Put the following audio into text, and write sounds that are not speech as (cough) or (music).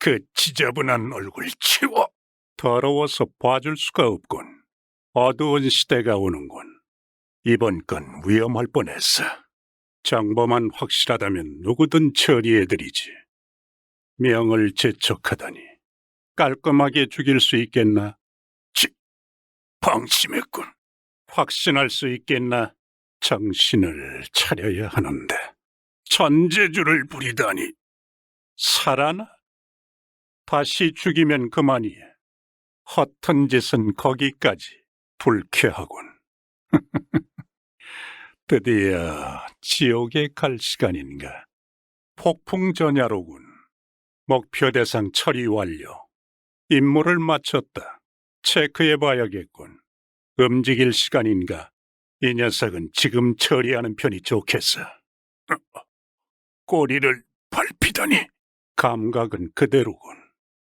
그 지저분한 얼굴 치워. 더러워서 봐줄 수가 없군. 어두운 시대가 오는군. 이번 건 위험할 뻔했어. 장범만 확실하다면 누구든 처리해드리지. 명을 재촉하다니 깔끔하게 죽일 수 있겠나? 지, 방심했군. 확신할 수 있겠나? 정신을 차려야 하는데 전제주를 부리다니 살아나? 다시 죽이면 그만이야. 허튼 짓은 거기까지 불쾌하군. (laughs) 드디어 지옥에 갈 시간인가? 폭풍 전야로군. 목표 대상 처리 완료. 임무를 마쳤다. 체크해 봐야겠군. 움직일 시간인가? 이 녀석은 지금 처리하는 편이 좋겠어. 어, (laughs) 꼬리를 밟히다니. 감각은 그대로군.